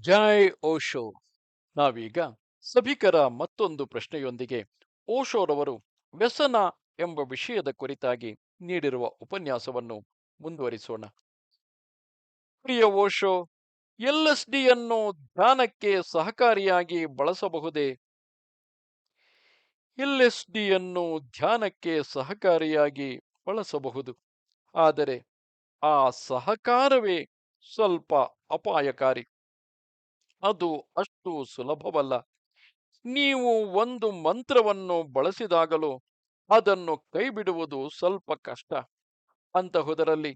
ಜೈ ಓಶೋ. ನಾವೀಗ ಸಭಿಕರ ಮತ್ತೊಂದು ಪ್ರಶ್ನೆಯೊಂದಿಗೆ ಓಶೋರವರು ವ್ಯಸನ ಎಂಬ ವಿಷಯದ ಕುರಿತಾಗಿ ನೀಡಿರುವ ಉಪನ್ಯಾಸವನ್ನು ಮುಂದುವರಿಸೋಣ. ಪ್ರಿಯ ಓಶೋ, ಎಲ್ ಎಸ್ ಡಿಯನ್ನು ಧ್ಯಾನಕ್ಕೆ ಸಹಕಾರಿಯಾಗಿ ಬಳಸಬಹುದೇ? ಎಲ್ ಎಸ್ ಡಿಯನ್ನು ಧ್ಯಾನಕ್ಕೆ ಸಹಕಾರಿಯಾಗಿ ಬಳಸಬಹುದು. ಆದರೆ ಆ ಸಹಕಾರವೇ ಸ್ವಲ್ಪ ಅಪಾಯಕಾರಿ. ಅದು ಅಷ್ಟು ಸುಲಭವಲ್ಲ. ನೀವು ಒಂದು ಮಂತ್ರವನ್ನು ಬಳಸಿದಾಗಲೂ ಅದನ್ನು ಕೈಬಿಡುವುದು ಸ್ವಲ್ಪ ಕಷ್ಟ ಅಂತಹುದರಲ್ಲಿ.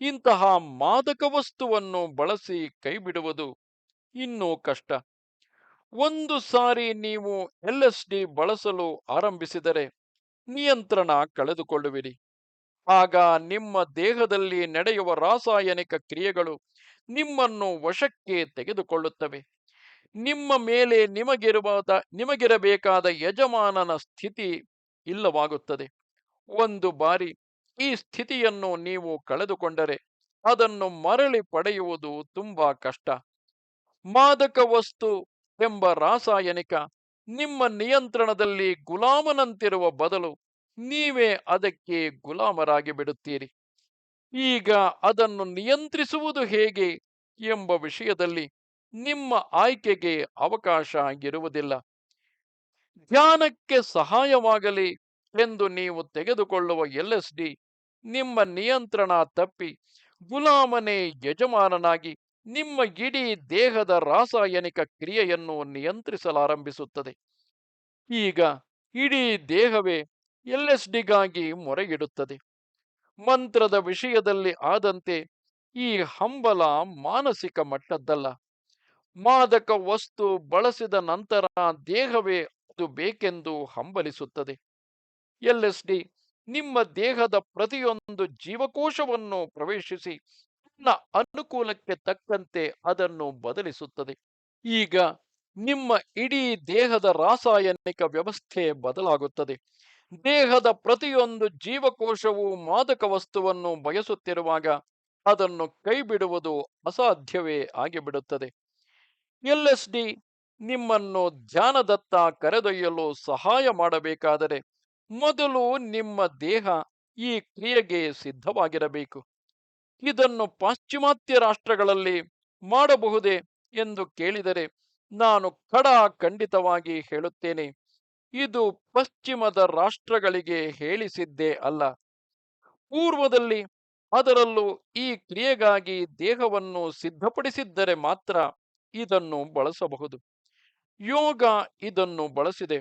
ಇಂತಹ ಮಾದಕ ವಸ್ತುವನ್ನು ಬಳಸಿ ಕೈಬಿಡುವುದು ಇನ್ನೂ ಕಷ್ಟ. ಒಂದು ಸಾರಿ ನೀವು ಎಲ್ ಎಸ್ ಡಿ ಬಳಸಲು ಆರಂಭಿಸಿದರೆ ನಿಯಂತ್ರಣ ಕಳೆದುಕೊಳ್ಳುವಿರಿ. ಆಗ ನಿಮ್ಮ ದೇಹದಲ್ಲಿ ನಡೆಯುವ ರಾಸಾಯನಿಕ ಕ್ರಿಯೆಗಳು ನಿಮ್ಮನ್ನು ವಶಕ್ಕೆ ತೆಗೆದುಕೊಳ್ಳುತ್ತವೆ. ನಿಮ್ಮ ಮೇಲೆ ನಿಮಗಿರುವ ನಿಮಗಿರಬೇಕಾದ ಯಜಮಾನನ ಸ್ಥಿತಿ ಇಲ್ಲವಾಗುತ್ತದೆ. ಒಂದು ಬಾರಿ ಈ ಸ್ಥಿತಿಯನ್ನು ನೀವು ಕಳೆದುಕೊಂಡರೆ ಅದನ್ನು ಮರಳಿ ಪಡೆಯುವುದು ತುಂಬಾ ಕಷ್ಟ. ಮಾದಕ ವಸ್ತು ಎಂಬ ರಾಸಾಯನಿಕ ನಿಮ್ಮ ನಿಯಂತ್ರಣದಲ್ಲಿ ಗುಲಾಮನಂತಿರುವ ಬದಲು ನೀವೇ ಅದಕ್ಕೆ ಗುಲಾಮರಾಗಿ ಬಿಡುತ್ತೀರಿ ಈಗ ಅದನ್ನು ನಿಯಂತ್ರಿಸುವುದು ಹೇಗೆ? ಎಂಬ ವಿಷಯದಲ್ಲಿ ನಿಮ್ಮ ಆಯ್ಕೆಗೆ ಅವಕಾಶ ಇರುವುದಿಲ್ಲ ಧ್ಯಾನಕ್ಕೆ ಸಹಾಯವಾಗಲಿ ಎಂದು ನೀವು ತೆಗೆದುಕೊಳ್ಳುವ ಎಲ್ ಎಸ್ ಡಿ ನಿಮ್ಮ ನಿಯಂತ್ರಣ ತಪ್ಪಿ ಗುಲಾಮನೆ ಯಜಮಾನನಾಗಿ ನಿಮ್ಮ ಇಡೀ ದೇಹದ ರಾಸಾಯನಿಕ ಕ್ರಿಯೆಯನ್ನು ನಿಯಂತ್ರಿಸಲಾರಂಭಿಸುತ್ತದೆ. ಈಗ ಇಡೀ ದೇಹವೇ ಎಲ್ ಎಸ್ ಡಿಗಾಗಿ ಮೊರೆಗಿಡುತ್ತದೆ ಮಂತ್ರದ ವಿಷಯದಲ್ಲಿ ಆದಂತೆ ಈ ಹಂಬಲ ಮಾನಸಿಕ ಮಟ್ಟದ್ದಲ್ಲ. ಮಾದಕ ವಸ್ತು ಬಳಸಿದ ನಂತರ ದೇಹವೇ ಅದು ಬೇಕೆಂದು ಹಂಬಲಿಸುತ್ತದೆ. ಎಲ್ ಎಸ್ ಡಿ ನಿಮ್ಮ ದೇಹದ ಪ್ರತಿಯೊಂದು ಜೀವಕೋಶವನ್ನು ಪ್ರವೇಶಿಸಿ ತನ್ನ ಅನುಕೂಲಕ್ಕೆ ತಕ್ಕಂತೆ ಅದನ್ನು ಬದಲಿಸುತ್ತದೆ. ಈಗ ನಿಮ್ಮ ಇಡೀ ದೇಹದ ರಾಸಾಯನಿಕ ವ್ಯವಸ್ಥೆ ಬದಲಾಗುತ್ತದೆ. ದೇಹದ ಪ್ರತಿಯೊಂದು ಜೀವಕೋಶವು ಮಾದಕ ವಸ್ತುವನ್ನು ಬಯಸುತ್ತಿರುವಾಗ ಅದನ್ನು ಕೈಬಿಡುವುದು ಅಸಾಧ್ಯವೇ ಆಗಿಬಿಡುತ್ತದೆ. ಎಲ್ ಎಸ್ ಡಿ ನಿಮ್ಮನ್ನು ಧ್ಯಾನದತ್ತ ಕರೆದೊಯ್ಯಲು ಸಹಾಯ ಮಾಡಬೇಕಾದರೆ ಮೊದಲು ನಿಮ್ಮ ದೇಹ ಈ ಕ್ರಿಯೆಗೆ ಸಿದ್ಧವಾಗಿರಬೇಕು. ಇದನ್ನು ಪಾಶ್ಚಿಮಾತ್ಯ ರಾಷ್ಟ್ರಗಳಲ್ಲಿ ಮಾಡಬಹುದೇ ಎಂದು ಕೇಳಿದರೆ ನಾನು ಕಡ ಖಂಡಿತವಾಗಿ ಹೇಳುತ್ತೇನೆ. ಇದು ಪಶ್ಚಿಮದ ರಾಷ್ಟ್ರಗಳಿಗೆ ಹೇಳಿಸಿದ್ದೇ ಅಲ್ಲ. ಪೂರ್ವದಲ್ಲಿ ಅದರಲ್ಲೂ ಈ ಕ್ರಿಯೆಗಾಗಿ ದೇಹವನ್ನು ಸಿದ್ಧಪಡಿಸಿದ್ದರೆ ಮಾತ್ರ ಇದನ್ನು ಬಳಸಬಹುದು. ಯೋಗ ಇದನ್ನು ಬಳಸಿದೆ.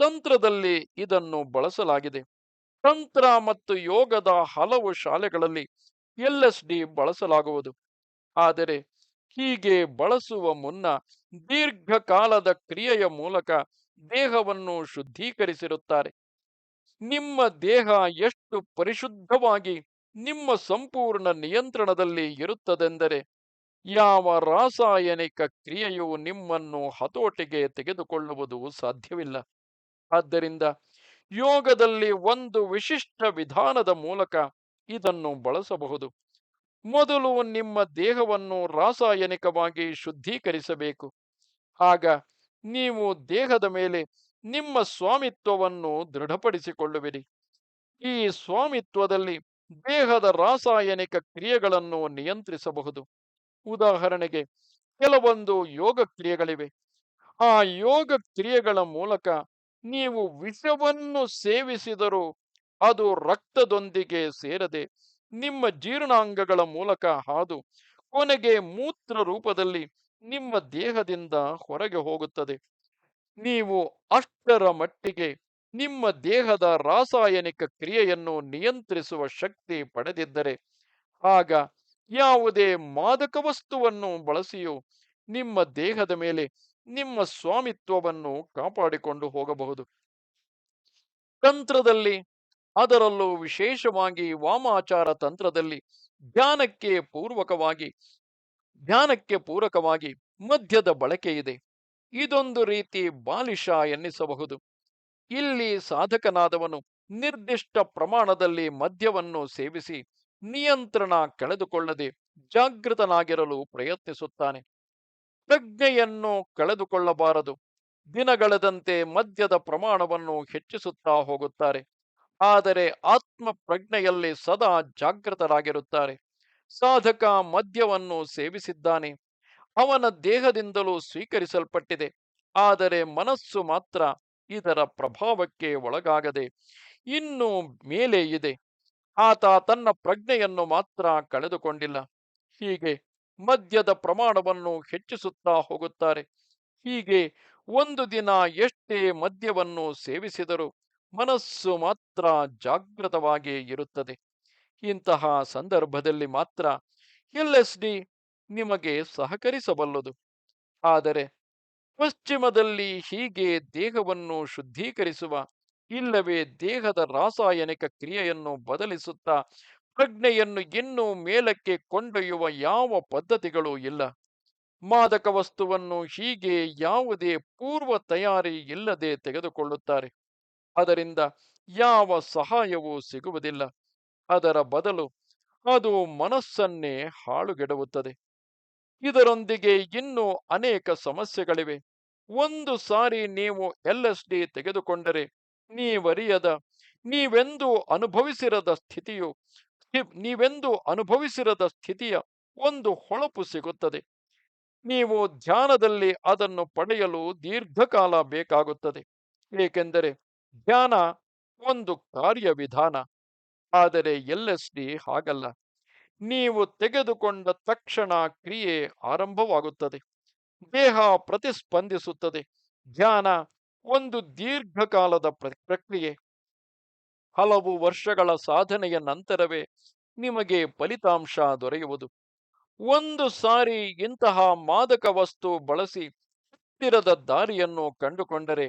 ತಂತ್ರದಲ್ಲಿ ಇದನ್ನು ಬಳಸಲಾಗಿದೆ. ತಂತ್ರ ಮತ್ತು ಯೋಗದ ಹಲವು ಶಾಲೆಗಳಲ್ಲಿ ಎಲ್ ಡಿ ಬಳಸಲಾಗುವುದು. ಆದರೆ ಹೀಗೆ ಬಳಸುವ ಮುನ್ನ ದೀರ್ಘಕಾಲದ ಕ್ರಿಯೆಯ ಮೂಲಕ ದೇಹವನ್ನು ಶುದ್ಧೀಕರಿಸಿರುತ್ತಾರೆ. ನಿಮ್ಮ ದೇಹ ಎಷ್ಟು ಪರಿಶುದ್ಧವಾಗಿ ನಿಮ್ಮ ಸಂಪೂರ್ಣ ನಿಯಂತ್ರಣದಲ್ಲಿ ಇರುತ್ತದೆಂದರೆ, ಯಾವ ರಾಸಾಯನಿಕ ಕ್ರಿಯೆಯು ನಿಮ್ಮನ್ನು ಹತೋಟಿಗೆ ತೆಗೆದುಕೊಳ್ಳುವುದು ಸಾಧ್ಯವಿಲ್ಲ. ಆದ್ದರಿಂದ ಯೋಗದಲ್ಲಿ ಒಂದು ವಿಶಿಷ್ಟ ವಿಧಾನದ ಮೂಲಕ ಇದನ್ನು ಬಳಸಬಹುದು. ಮೊದಲು ನಿಮ್ಮ ದೇಹವನ್ನು ರಾಸಾಯನಿಕವಾಗಿ ಶುದ್ಧೀಕರಿಸಬೇಕು. ಆಗ ನೀವು ದೇಹದ ಮೇಲೆ ನಿಮ್ಮ ಸ್ವಾಮಿತ್ವವನ್ನು ದೃಢಪಡಿಸಿಕೊಳ್ಳುವಿರಿ. ಈ ಸ್ವಾಮಿತ್ವದಲ್ಲಿ ದೇಹದ ರಾಸಾಯನಿಕ ಕ್ರಿಯೆಗಳನ್ನು ನಿಯಂತ್ರಿಸಬಹುದು. ಉದಾಹರಣೆಗೆ, ಕೆಲವೊಂದು ಯೋಗ ಕ್ರಿಯೆಗಳಿವೆ. ಆ ಯೋಗ ಕ್ರಿಯೆಗಳ ಮೂಲಕ ನೀವು ವಿಷವನ್ನು ಸೇವಿಸಿದರೂ ಅದು ರಕ್ತದೊಂದಿಗೆ ಸೇರದೆ ನಿಮ್ಮ ಜೀರ್ಣಾಂಗಗಳ ಮೂಲಕ ಹಾದು ಕೊನೆಗೆ ಮೂತ್ರ ರೂಪದಲ್ಲಿ ನಿಮ್ಮ ದೇಹದಿಂದ ಹೊರಗೆ ಹೋಗುತ್ತದೆ. ನೀವು ಅಷ್ಟರ ಮಟ್ಟಿಗೆ ನಿಮ್ಮ ದೇಹದ ರಾಸಾಯನಿಕ ಕ್ರಿಯೆಯನ್ನು ನಿಯಂತ್ರಿಸುವ ಶಕ್ತಿ ಪಡೆದಿದ್ದರೆ, ಆಗ ಯಾವುದೇ ಮಾದಕ ವಸ್ತುವನ್ನು ಬಳಸಿಯೂ ನಿಮ್ಮ ದೇಹದ ಮೇಲೆ ನಿಮ್ಮ ಸ್ವಾಮಿತ್ವವನ್ನು ಕಾಪಾಡಿಕೊಂಡು ಹೋಗಬಹುದು. ತಂತ್ರದಲ್ಲಿ, ಅದರಲ್ಲೂ ವಿಶೇಷವಾಗಿ ವಾಮಾಚಾರ ತಂತ್ರದಲ್ಲಿ ಧ್ಯಾನಕ್ಕೆ ಪೂರ್ವಕವಾಗಿ, ಧ್ಯಾನಕ್ಕೆ ಪೂರಕವಾಗಿ ಮದ್ಯದ ಬಳಕೆ ಇದೆ. ಇದೊಂದು ರೀತಿ ಬಾಲಿಶ ಎನ್ನಿಸಬಹುದು. ಇಲ್ಲಿ ಸಾಧಕನಾದವನು ನಿರ್ದಿಷ್ಟ ಪ್ರಮಾಣದಲ್ಲಿ ಮದ್ಯವನ್ನು ಸೇವಿಸಿ ನಿಯಂತ್ರಣ ಕಳೆದುಕೊಳ್ಳದೆ ಜಾಗೃತನಾಗಿರಲು ಪ್ರಯತ್ನಿಸುತ್ತಾನೆ. ಪ್ರಜ್ಞೆಯನ್ನು ಕಳೆದುಕೊಳ್ಳಬಾರದು. ದಿನಗಳೆದಂತೆ ಮದ್ಯದ ಪ್ರಮಾಣವನ್ನು ಹೆಚ್ಚಿಸುತ್ತಾ ಹೋಗುತ್ತಾರೆ. ಆದರೆ ಆತ್ಮ ಪ್ರಜ್ಞೆಯಲ್ಲಿ ಸದಾ ಜಾಗೃತರಾಗಿರುತ್ತಾರೆ. ಸಾಧಕ ಮದ್ಯವನ್ನು ಸೇವಿಸಿದ್ದಾನೆ. ಅವನ ದೇಹದಿಂದಲೂ ಸ್ವೀಕರಿಸಲ್ಪಟ್ಟಿದೆ. ಆದರೆ ಮನಸ್ಸು ಮಾತ್ರ ಇದರ ಪ್ರಭಾವಕ್ಕೆ ಒಳಗಾಗದೆ ಇನ್ನು ಮೇಲೆ ಇದೆ. ಆತ ತನ್ನ ಪ್ರಜ್ಞೆಯನ್ನು ಮಾತ್ರ ಕಳೆದುಕೊಂಡಿಲ್ಲ. ಹೀಗೆ ಮದ್ಯದ ಪ್ರಮಾಣವನ್ನು ಹೆಚ್ಚಿಸುತ್ತಾ ಹೋಗುತ್ತಾರೆ. ಹೀಗೆ ಒಂದು ದಿನ ಎಷ್ಟೇ ಮದ್ಯವನ್ನು ಸೇವಿಸಿದರೂ ಮನಸ್ಸು ಮಾತ್ರ ಜಾಗೃತವಾಗಿ ಇರುತ್ತದೆ. ಇಂತಹ ಸಂದರ್ಭದಲ್ಲಿ ಮಾತ್ರ ಎಲ್ ನಿಮಗೆ ಸಹಕರಿಸಬಲ್ಲದು. ಆದರೆ ಪಶ್ಚಿಮದಲ್ಲಿ ಹೀಗೆ ದೇಹವನ್ನು ಶುದ್ಧೀಕರಿಸುವ, ಇಲ್ಲವೇ ದೇಹದ ರಾಸಾಯನಿಕ ಕ್ರಿಯೆಯನ್ನು ಬದಲಿಸುತ್ತಾ, ಪ್ರಜ್ಞೆಯನ್ನು ಇನ್ನೂ ಮೇಲಕ್ಕೆ ಕೊಂಡೊಯ್ಯುವ ಯಾವ ಪದ್ಧತಿಗಳೂ ಇಲ್ಲ. ಮಾದಕ ವಸ್ತುವನ್ನು ಹೀಗೆ ಯಾವುದೇ ಪೂರ್ವ ತಯಾರಿ ಇಲ್ಲದೆ ತೆಗೆದುಕೊಳ್ಳುತ್ತಾರೆ. ಅದರಿಂದ ಯಾವ ಸಹಾಯವೂ ಸಿಗುವುದಿಲ್ಲ. ಅದರ ಬದಲು ಅದು ಮನಸ್ಸನ್ನೇ ಹಾಳುಗೆಡವುತ್ತದೆ. ಇದರೊಂದಿಗೆ ಇನ್ನೂ ಅನೇಕ ಸಮಸ್ಯೆಗಳಿವೆ. ಒಂದು ಸಾರಿ ನೀವು ಎಲ್ ಡಿ ತೆಗೆದುಕೊಂಡರೆ ನೀವರಿಯದ, ನೀವೆಂದು ಅನುಭವಿಸಿರದ ಸ್ಥಿತಿಯು ನೀವೆಂದು ಅನುಭವಿಸಿರದ ಸ್ಥಿತಿಯ ಒಂದು ಹೊಳಪು ಸಿಗುತ್ತದೆ. ನೀವು ಧ್ಯಾನದಲ್ಲಿ ಅದನ್ನು ಪಡೆಯಲು ದೀರ್ಘಕಾಲ ಬೇಕಾಗುತ್ತದೆ. ಏಕೆಂದರೆ ಧ್ಯಾನ ಒಂದು ಕಾರ್ಯವಿಧಾನ, ಆದರೆ ಎಲ್ ಎಸ್ ಡಿ ಹಾಗಲ್ಲ. ನೀವು ತೆಗೆದುಕೊಂಡ ತಕ್ಷಣ ಕ್ರಿಯೆ ಆರಂಭವಾಗುತ್ತದೆ. ದೇಹ ಪ್ರತಿಸ್ಪಂದಿಸುತ್ತದೆ. ಧ್ಯಾನ ಒಂದು ದೀರ್ಘಕಾಲದ ಪ್ರಕ್ರಿಯೆ. ಹಲವು ವರ್ಷಗಳ ಸಾಧನೆಯ ನಂತರವೇ ನಿಮಗೆ ಫಲಿತಾಂಶ ದೊರೆಯುವುದು. ಒಂದು ಸಾರಿ ಇಂತಹ ಮಾದಕ ವಸ್ತು ಬಳಸಿ ಹತ್ತಿರದ ದಾರಿಯನ್ನು ಕಂಡುಕೊಂಡರೆ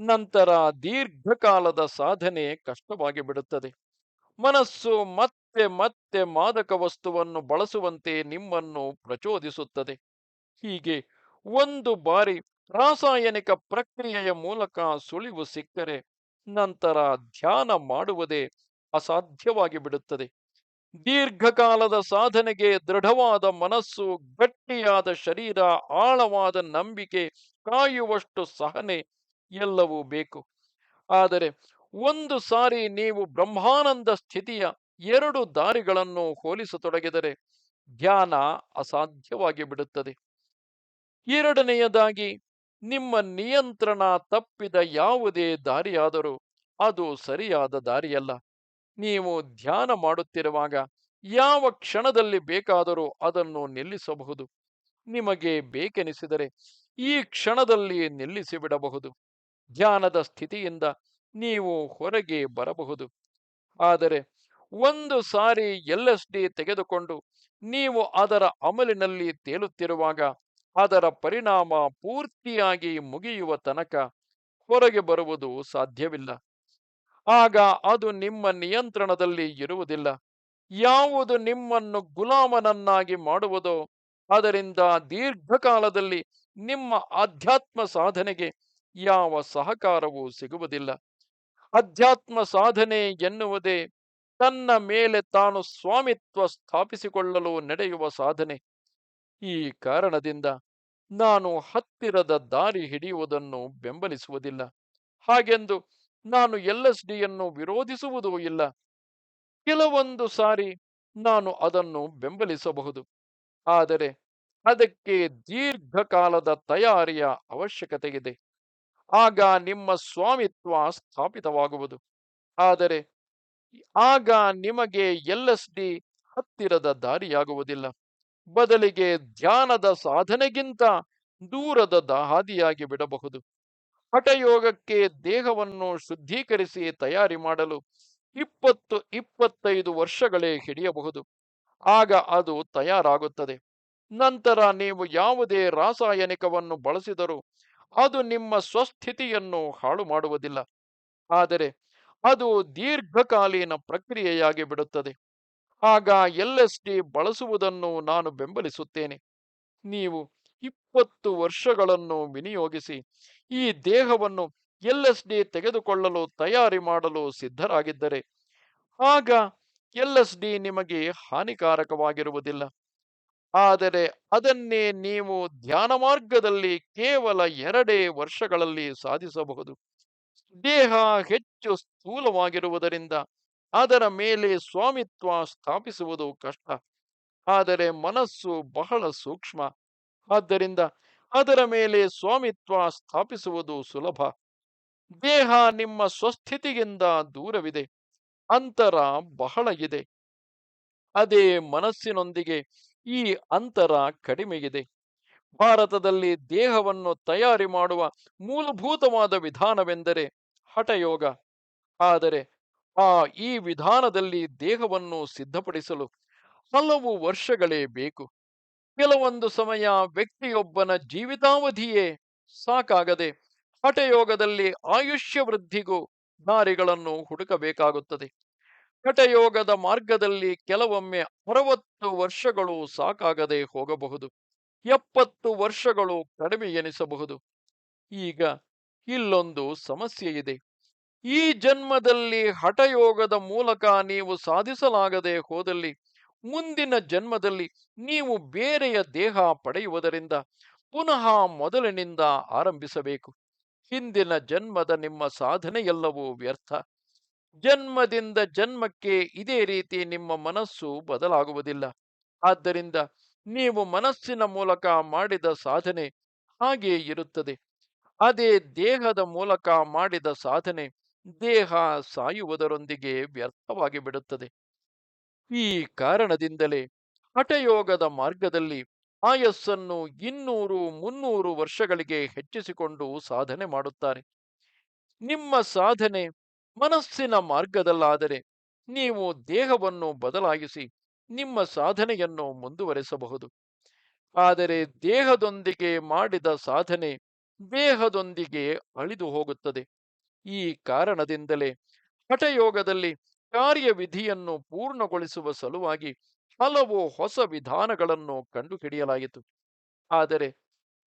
ನಂತರ ದೀರ್ಘಕಾಲದ ಸಾಧನೆ ಕಷ್ಟವಾಗಿ ಬಿಡುತ್ತದೆ ಮನಸ್ಸು ಮತ್ತೆ ಮತ್ತೆ ಮಾದಕ ವಸ್ತುವನ್ನು ಬಳಸುವಂತೆ ನಿಮ್ಮನ್ನು ಪ್ರಚೋದಿಸುತ್ತದೆ. ಹೀಗೆ ಒಂದು ಬಾರಿ ರಾಸಾಯನಿಕ ಪ್ರಕ್ರಿಯೆಯ ಮೂಲಕ ಸುಳಿವು ಸಿಕ್ಕರೆ ನಂತರ ಧ್ಯಾನ ಮಾಡುವುದೇ ಅಸಾಧ್ಯವಾಗಿ ಬಿಡುತ್ತದೆ. ದೀರ್ಘಕಾಲದ ಸಾಧನೆಗೆ ದೃಢವಾದ ಮನಸ್ಸು, ಗಟ್ಟಿಯಾದ ಶರೀರ, ಆಳವಾದ ನಂಬಿಕೆ ಕಾಯುವಷ್ಟು ಸಹನೆ ಎಲ್ಲವೂ ಬೇಕು. ಆದರೆ ಒಂದು ಸಾರಿ ನೀವು ಬ್ರಹ್ಮಾನಂದ ಸ್ಥಿತಿಯ ಎರಡು ದಾರಿಗಳನ್ನು ಹೋಲಿಸತೊಡಗಿದರೆ ಧ್ಯಾನ ಅಸಾಧ್ಯವಾಗಿ ಬಿಡುತ್ತದೆ. ಎರಡನೆಯದಾಗಿ, ನಿಮ್ಮ ನಿಯಂತ್ರಣ ತಪ್ಪಿದ ಯಾವುದೇ ದಾರಿಯಾದರೂ ಅದು ಸರಿಯಾದ ದಾರಿಯಲ್ಲ. ನೀವು ಧ್ಯಾನ ಮಾಡುತ್ತಿರುವಾಗ ಯಾವ ಕ್ಷಣದಲ್ಲಿ ಬೇಕಾದರೂ ಅದನ್ನು ನಿಲ್ಲಿಸಬಹುದು. ನಿಮಗೆ ಬೇಕೆನಿಸಿದರೆ ಈ ಕ್ಷಣದಲ್ಲಿ ನಿಲ್ಲಿಸಿ ಬಿಡಬಹುದು ಧ್ಯಾನದ ಸ್ಥಿತಿಯಿಂದ ನೀವು ಹೊರಗೆ ಬರಬಹುದು. ಆದರೆ ಒಂದು ಸಾರಿ ಎಲ್ ಡಿ ತೆಗೆದುಕೊಂಡು ನೀವು ಅದರ ಅಮಲಿನಲ್ಲಿ ತೇಲುತ್ತಿರುವಾಗ ಅದರ ಪರಿಣಾಮ ಪೂರ್ತಿಯಾಗಿ ಮುಗಿಯುವ ತನಕ ಹೊರಗೆ ಬರುವುದು ಸಾಧ್ಯವಿಲ್ಲ. ಆಗ ಅದು ನಿಮ್ಮ ನಿಯಂತ್ರಣದಲ್ಲಿ ಇರುವುದಿಲ್ಲ. ಯಾವುದು ನಿಮ್ಮನ್ನು ಗುಲಾಮನನ್ನಾಗಿ ಮಾಡುವುದೋ ಅದರಿಂದ ದೀರ್ಘಕಾಲದಲ್ಲಿ ನಿಮ್ಮ ಆಧ್ಯಾತ್ಮ ಸಾಧನೆಗೆ ಯಾವ ಸಹಕಾರವೂ ಸಿಗುವುದಿಲ್ಲ. ಅಧ್ಯಾತ್ಮ ಸಾಧನೆ ಎನ್ನುವುದೇ ತನ್ನ ಮೇಲೆ ತಾನು ಸ್ವಾಮಿತ್ವ ಸ್ಥಾಪಿಸಿಕೊಳ್ಳಲು ನಡೆಯುವ ಸಾಧನೆ. ಈ ಕಾರಣದಿಂದ ನಾನು ಹತ್ತಿರದ ದಾರಿ ಹಿಡಿಯುವುದನ್ನು ಬೆಂಬಲಿಸುವುದಿಲ್ಲ. ಹಾಗೆಂದು ನಾನು ಎಲ್ ಎಸ್ ಡಿಯನ್ನು ವಿರೋಧಿಸುವುದೂ ಇಲ್ಲ. ಕೆಲವೊಂದು ಸಾರಿ ನಾನು ಅದನ್ನು ಬೆಂಬಲಿಸಬಹುದು. ಆದರೆ ಅದಕ್ಕೆ ದೀರ್ಘಕಾಲದ ತಯಾರಿಯ ಅವಶ್ಯಕತೆ ಇದೆ ಆಗ ನಿಮ್ಮ ಸ್ವಾಮಿತ್ವ ಸ್ಥಾಪಿತವಾಗುವುದು. ಆದರೆ ಆಗ ನಿಮಗೆ ಎಲ್ ಎಸ್ ಡಿ ಹತ್ತಿರದ ದಾರಿಯಾಗುವುದಿಲ್ಲ. ಬದಲಿಗೆ ಧ್ಯಾನದ ಸಾಧನೆಗಿಂತ ದೂರದ ಹಾದಿಯಾಗಿ ಬಿಡಬಹುದು. ಹಠಯೋಗಕ್ಕೆ ದೇಹವನ್ನು ಶುದ್ಧೀಕರಿಸಿ ತಯಾರಿ ಮಾಡಲು ಇಪ್ಪತ್ತು, ಇಪ್ಪತ್ತೈದು ವರ್ಷಗಳೇ ಹಿಡಿಯಬಹುದು. ಆಗ ಅದು ತಯಾರಾಗುತ್ತದೆ. ನಂತರ ನೀವು ಯಾವುದೇ ರಾಸಾಯನಿಕವನ್ನು ಬಳಸಿದರೂ ಅದು ನಿಮ್ಮ ಸ್ವಸ್ಥಿತಿಯನ್ನು ಹಾಳು ಮಾಡುವುದಿಲ್ಲ. ಆದರೆ ಅದು ದೀರ್ಘಕಾಲೀನ ಪ್ರಕ್ರಿಯೆಯಾಗಿ ಬಿಡುತ್ತದೆ. ಆಗ ಎಲ್ ಎಸ್ ಡಿ ಬಳಸುವುದನ್ನು ನಾನು ಬೆಂಬಲಿಸುತ್ತೇನೆ. ನೀವು ಇಪ್ಪತ್ತು ವರ್ಷಗಳನ್ನು ವಿನಿಯೋಗಿಸಿ, ಈ ದೇಹವನ್ನು ಎಲ್ ಎಸ್ ಡಿ ತೆಗೆದುಕೊಳ್ಳಲು ತಯಾರಿ ಮಾಡಲು ಸಿದ್ಧರಾಗಿದ್ದರೆ, ಆಗ ಎಲ್ ಎಸ್ ಡಿ ನಿಮಗೆ ಹಾನಿಕಾರಕವಾಗಿರುವುದಿಲ್ಲ. ಆದರೆ ಅದನ್ನೇ ನೀವು ಧ್ಯಾನ ಮಾರ್ಗದಲ್ಲಿ ಕೇವಲ ಎರಡೇ ವರ್ಷಗಳಲ್ಲಿ ಸಾಧಿಸಬಹುದು. ದೇಹ ಹೆಚ್ಚು ಸ್ಥೂಲವಾಗಿರುವುದರಿಂದ ಅದರ ಮೇಲೆ ಸ್ವಾಮಿತ್ವ ಸ್ಥಾಪಿಸುವುದು ಕಷ್ಟ. ಆದರೆ ಮನಸ್ಸು ಬಹಳ ಸೂಕ್ಷ್ಮ. ಆದ್ದರಿಂದ ಅದರ ಮೇಲೆ ಸ್ವಾಮಿತ್ವ ಸ್ಥಾಪಿಸುವುದು ಸುಲಭ. ದೇಹ ನಿಮ್ಮ ಸ್ವಸ್ಥಿತಿಯಿಂದ ದೂರವಿದೆ. ಅಂತರ ಬಹಳ ಇದೆ. ಅದೇ ಮನಸ್ಸಿನೊಂದಿಗೆ ಈ ಅಂತರ ಕಡಿಮೆಯಿದೆ ಭಾರತದಲ್ಲಿ ದೇಹವನ್ನು ತಯಾರಿ ಮಾಡುವ ಮೂಲಭೂತವಾದ ವಿಧಾನವೆಂದರೆ ಹಠಯೋಗ. ಆದರೆ ಆ ಈ ವಿಧಾನದಲ್ಲಿ ದೇಹವನ್ನು ಸಿದ್ಧಪಡಿಸಲು ಹಲವು ವರ್ಷಗಳೇ ಬೇಕು. ಕೆಲವೊಂದು ಸಮಯ ವ್ಯಕ್ತಿಯೊಬ್ಬನ ಜೀವಿತಾವಧಿಯೇ ಸಾಕಾಗದೆ ಹಠಯೋಗದಲ್ಲಿ ಆಯುಷ್ಯ ವೃದ್ಧಿಗೂ ದಾರಿಗಳನ್ನು ಹುಡುಕಬೇಕಾಗುತ್ತದೆ. ಹಠಯೋಗದ ಮಾರ್ಗದಲ್ಲಿ ಕೆಲವೊಮ್ಮೆ ಅರವತ್ತು ವರ್ಷಗಳು ಸಾಕಾಗದೆ ಹೋಗಬಹುದು. ಎಪ್ಪತ್ತು ವರ್ಷಗಳು ಕಡಿಮೆ ಎನಿಸಬಹುದು ಈಗ ಇಲ್ಲೊಂದು ಸಮಸ್ಯೆ ಇದೆ ಈ ಜನ್ಮದಲ್ಲಿ ಹಠಯೋಗದ ಮೂಲಕ ನೀವು ಸಾಧಿಸಲಾಗದೆ ಹೋದಲ್ಲಿ, ಮುಂದಿನ ಜನ್ಮದಲ್ಲಿ ನೀವು ಬೇರೆಯ ದೇಹ ಪಡೆಯುವುದರಿಂದ ಪುನಃ ಮೊದಲಿನಿಂದ ಆರಂಭಿಸಬೇಕು. ಹಿಂದಿನ ಜನ್ಮದ ನಿಮ್ಮ ಸಾಧನೆಯೆಲ್ಲವೂ ವ್ಯರ್ಥ. ಜನ್ಮದಿಂದ ಜನ್ಮಕ್ಕೆ ಇದೇ ರೀತಿ ನಿಮ್ಮ ಮನಸ್ಸು ಬದಲಾಗುವುದಿಲ್ಲ. ಆದ್ದರಿಂದ ನೀವು ಮನಸ್ಸಿನ ಮೂಲಕ ಮಾಡಿದ ಸಾಧನೆ ಹಾಗೆಯೇ ಇರುತ್ತದೆ. ಅದೇ ದೇಹದ ಮೂಲಕ ಮಾಡಿದ ಸಾಧನೆ ದೇಹ ಸಾಯುವುದರೊಂದಿಗೆ ವ್ಯರ್ಥವಾಗಿ ಬಿಡುತ್ತದೆ. ಈ ಕಾರಣದಿಂದಲೇ ಹಠಯೋಗದ ಮಾರ್ಗದಲ್ಲಿ ಆಯಸ್ಸನ್ನು ಇನ್ನೂರು ಮುನ್ನೂರು ವರ್ಷಗಳಿಗೆ ಹೆಚ್ಚಿಸಿಕೊಂಡು ಸಾಧನೆ ಮಾಡುತ್ತಾರೆ. ನಿಮ್ಮ ಸಾಧನೆ ಮನಸ್ಸಿನ ಮಾರ್ಗದಲ್ಲಾದರೆ ನೀವು ದೇಹವನ್ನು ಬದಲಾಯಿಸಿ ನಿಮ್ಮ ಸಾಧನೆಯನ್ನು ಮುಂದುವರೆಸಬಹುದು. ಆದರೆ ದೇಹದೊಂದಿಗೆ ಮಾಡಿದ ಸಾಧನೆ ದೇಹದೊಂದಿಗೆ ಅಳಿದು ಹೋಗುತ್ತದೆ ಈ ಕಾರಣದಿಂದಲೇ ಹಠಯೋಗದಲ್ಲಿ ಕಾರ್ಯವಿಧಿಯನ್ನು ಪೂರ್ಣಗೊಳಿಸುವ ಸಲುವಾಗಿ ಹಲವು ಹೊಸ ವಿಧಾನಗಳನ್ನು ಕಂಡುಹಿಡಿಯಲಾಯಿತು. ಆದರೆ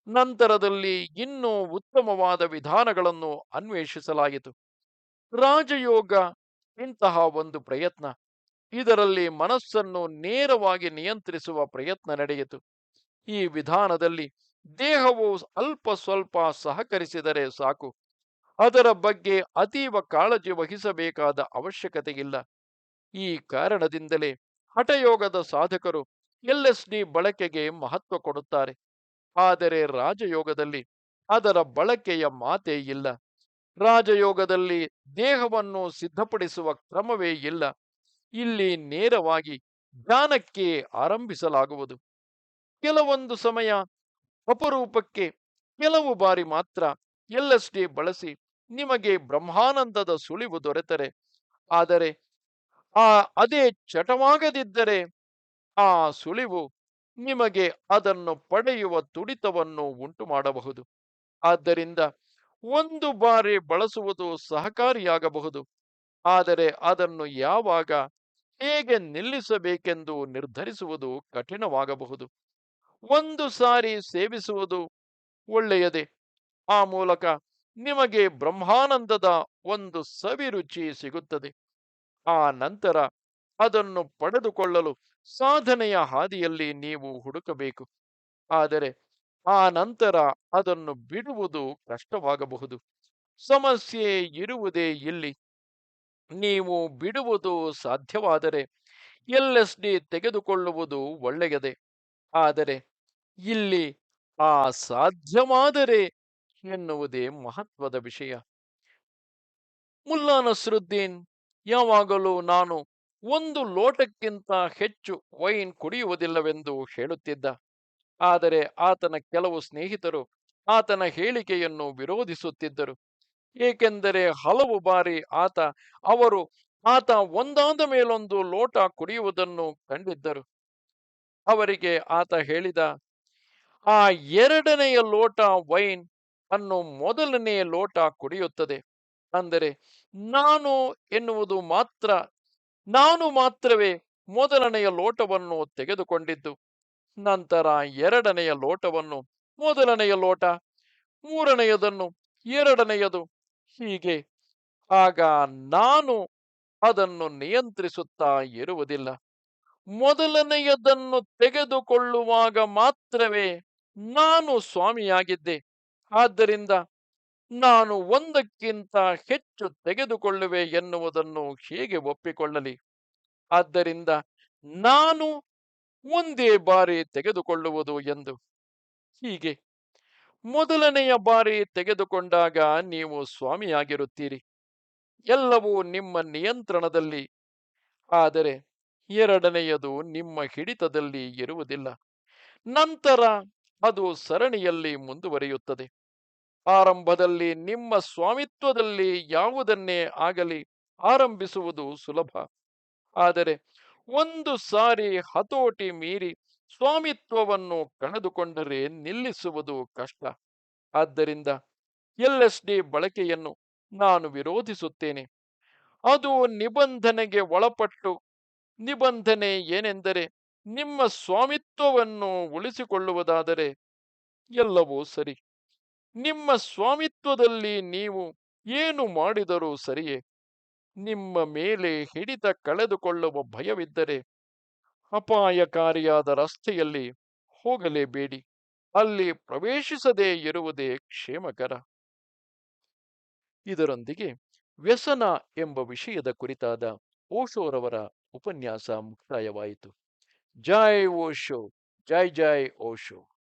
ನಂತರದಲ್ಲಿ ಇನ್ನೂ ಉತ್ತಮವಾದ ವಿಧಾನಗಳನ್ನು ಅನ್ವೇಷಿಸಲಾಯಿತು. ರಾಜಯೋಗ ಇಂತಹ ಒಂದು ಪ್ರಯತ್ನ. ಇದರಲ್ಲಿ ಮನಸ್ಸನ್ನು ನೇರವಾಗಿ ನಿಯಂತ್ರಿಸುವ ಪ್ರಯತ್ನ ನಡೆಯಿತು. ಈ ವಿಧಾನದಲ್ಲಿ ದೇಹವು ಅಲ್ಪ ಸ್ವಲ್ಪ ಸಹಕರಿಸಿದರೆ ಸಾಕು. ಅದರ ಬಗ್ಗೆ ಅತೀವ ಕಾಳಜಿ ವಹಿಸಬೇಕಾದ ಅವಶ್ಯಕತೆ ಇಲ್ಲ ಈ ಕಾರಣದಿಂದಲೇ ಹಠಯೋಗದ ಸಾಧಕರು ಡಿ ಬಳಕೆಗೆ ಮಹತ್ವ ಕೊಡುತ್ತಾರೆ. ಆದರೆ ರಾಜಯೋಗದಲ್ಲಿ ಅದರ ಬಳಕೆಯ ಮಾತೇ ಇಲ್ಲ. ರಾಜಯೋಗದಲ್ಲಿ ದೇಹವನ್ನು ಸಿದ್ಧಪಡಿಸುವ ಕ್ರಮವೇ ಇಲ್ಲ. ಇಲ್ಲಿ ನೇರವಾಗಿ ಧ್ಯಾನಕ್ಕೆ ಆರಂಭಿಸಲಾಗುವುದು. ಕೆಲವೊಂದು ಸಮಯ ಅಪರೂಪಕ್ಕೆ ಕೆಲವು ಬಾರಿ ಮಾತ್ರ ಡಿ ಬಳಸಿ ನಿಮಗೆ ಬ್ರಹ್ಮಾನಂದದ ಸುಳಿವು ದೊರೆತರೆ. ಆದರೆ ಆ ಅದೇ ಚಟವಾಗದಿದ್ದರೆ ಆ ಸುಳಿವು ನಿಮಗೆ ಅದನ್ನು ಪಡೆಯುವ ತುಡಿತವನ್ನು ಉಂಟು ಮಾಡಬಹುದು ಆದ್ದರಿಂದ ಒಂದು ಬಾರಿ ಬಳಸುವುದು ಸಹಕಾರಿಯಾಗಬಹುದು. ಆದರೆ ಅದನ್ನು ಯಾವಾಗ, ಹೇಗೆ ನಿಲ್ಲಿಸಬೇಕೆಂದು ನಿರ್ಧರಿಸುವುದು ಕಠಿಣವಾಗಬಹುದು. ಒಂದು ಸಾರಿ ಸೇವಿಸುವುದು ಒಳ್ಳೆಯದೇ. ಆ ಮೂಲಕ ನಿಮಗೆ ಬ್ರಹ್ಮಾನಂದದ ಒಂದು ಸವಿರುಚಿ ಸಿಗುತ್ತದೆ. ಆ ನಂತರ ಅದನ್ನು ಪಡೆದುಕೊಳ್ಳಲು ಸಾಧನೆಯ ಹಾದಿಯಲ್ಲಿ ನೀವು ಹುಡುಕಬೇಕು. ಆದರೆ ಆ ನಂತರ ಅದನ್ನು ಬಿಡುವುದು ಕಷ್ಟವಾಗಬಹುದು. ಸಮಸ್ಯೆ ಇರುವುದೇ ಇಲ್ಲಿ. ನೀವು ಬಿಡುವುದು ಸಾಧ್ಯವಾದರೆ ಎಲ್ ಡಿ ತೆಗೆದುಕೊಳ್ಳುವುದು ಒಳ್ಳೆಯದೇ. ಆದರೆ ಇಲ್ಲಿ ಆ ಸಾಧ್ಯವಾದರೆ ಎನ್ನುವುದೇ ಮಹತ್ವದ ವಿಷಯ. ಮುಲ್ಲಾ ನಸರುದ್ದೀನ್ ಯಾವಾಗಲೂ ನಾನು ಒಂದು ಲೋಟಕ್ಕಿಂತ ಹೆಚ್ಚು ವೈನ್ ಕುಡಿಯುವುದಿಲ್ಲವೆಂದು ಹೇಳುತ್ತಿದ್ದ. ಆದರೆ ಆತನ ಕೆಲವು ಸ್ನೇಹಿತರು ಆತನ ಹೇಳಿಕೆಯನ್ನು ವಿರೋಧಿಸುತ್ತಿದ್ದರು. ಏಕೆಂದರೆ ಹಲವು ಬಾರಿ ಆತ, ಅವರು ಆತ ಒಂದಾದ ಮೇಲೊಂದು ಲೋಟ ಕುಡಿಯುವುದನ್ನು ಕಂಡಿದ್ದರು. ಅವರಿಗೆ ಆತ ಹೇಳಿದ, ಆ ಎರಡನೆಯ ಲೋಟ ವೈನ್ ಅನ್ನು ಮೊದಲನೆಯ ಲೋಟ ಕುಡಿಯುತ್ತದೆ. ಅಂದರೆ ನಾನು ಎನ್ನುವುದು ಮಾತ್ರ, ನಾನು ಮಾತ್ರವೇ ಮೊದಲನೆಯ ಲೋಟವನ್ನು ತೆಗೆದುಕೊಂಡಿದ್ದು. ನಂತರ ಎರಡನೆಯ ಲೋಟವನ್ನು ಮೊದಲನೆಯ ಲೋಟ, ಮೂರನೆಯದನ್ನು ಎರಡನೆಯದು. ಹೀಗೆ ಆಗ ನಾನು ಅದನ್ನು ನಿಯಂತ್ರಿಸುತ್ತಾ ಇರುವುದಿಲ್ಲ. ಮೊದಲನೆಯದನ್ನು ತೆಗೆದುಕೊಳ್ಳುವಾಗ ಮಾತ್ರವೇ ನಾನು ಸ್ವಾಮಿಯಾಗಿದ್ದೆ. ಆದ್ದರಿಂದ ನಾನು ಒಂದಕ್ಕಿಂತ ಹೆಚ್ಚು ತೆಗೆದುಕೊಳ್ಳುವೆ ಎನ್ನುವುದನ್ನು ಹೇಗೆ ಒಪ್ಪಿಕೊಳ್ಳಲಿ? ಆದ್ದರಿಂದ ನಾನು ಒಂದೇ ಬಾರಿ ತೆಗೆದುಕೊಳ್ಳುವುದು ಎಂದು. ಹೀಗೆ. ಮೊದಲನೆಯ ಬಾರಿ ತೆಗೆದುಕೊಂಡಾಗ ನೀವು ಸ್ವಾಮಿಯಾಗಿರುತ್ತೀರಿ. ಎಲ್ಲವೂ ನಿಮ್ಮ ನಿಯಂತ್ರಣದಲ್ಲಿ. ಆದರೆ ಎರಡನೆಯದು ನಿಮ್ಮ ಹಿಡಿತದಲ್ಲಿ ಇರುವುದಿಲ್ಲ. ನಂತರ ಅದು ಸರಣಿಯಲ್ಲಿ ಮುಂದುವರಿಯುತ್ತದೆ. ಆರಂಭದಲ್ಲಿ ನಿಮ್ಮ ಸ್ವಾಮಿತ್ವದಲ್ಲಿ ಯಾವುದನ್ನೇ ಆಗಲಿ ಆರಂಭಿಸುವುದು ಸುಲಭ. ಆದರೆ ಒಂದು ಸಾರಿ ಹತೋಟಿ ಮೀರಿ ಸ್ವಾಮಿತ್ವವನ್ನು ಕಳೆದುಕೊಂಡರೆ ನಿಲ್ಲಿಸುವುದು ಕಷ್ಟ. ಆದ್ದರಿಂದ ಎಲ್ ಎಸ್ ಡಿ ಬಳಕೆಯನ್ನು ನಾನು ವಿರೋಧಿಸುತ್ತೇನೆ. ಅದು ನಿಬಂಧನೆಗೆ ಒಳಪಟ್ಟು. ನಿಬಂಧನೆ ಏನೆಂದರೆ ನಿಮ್ಮ ಸ್ವಾಮಿತ್ವವನ್ನು ಉಳಿಸಿಕೊಳ್ಳುವುದಾದರೆ ಎಲ್ಲವೂ ಸರಿ. ನಿಮ್ಮ ಸ್ವಾಮಿತ್ವದಲ್ಲಿ ನೀವು ಏನು ಮಾಡಿದರೂ ಸರಿಯೇ? ನಿಮ್ಮ ಮೇಲೆ ಹಿಡಿತ ಕಳೆದುಕೊಳ್ಳುವ ಭಯವಿದ್ದರೆ ಅಪಾಯಕಾರಿಯಾದ ರಸ್ತೆಯಲ್ಲಿ ಹೋಗಲೇಬೇಡಿ. ಅಲ್ಲಿ ಪ್ರವೇಶಿಸದೇ ಇರುವುದೇ ಕ್ಷೇಮಕರ. ಇದರೊಂದಿಗೆ ವ್ಯಸನ ಎಂಬ ವಿಷಯದ ಕುರಿತಾದ ಓಶೋರವರ ಉಪನ್ಯಾಸ ಮುಕ್ತಾಯವಾಯಿತು. ಜೈ ಓಶೋ, ಜೈ ಜೈ ಓಶೋ.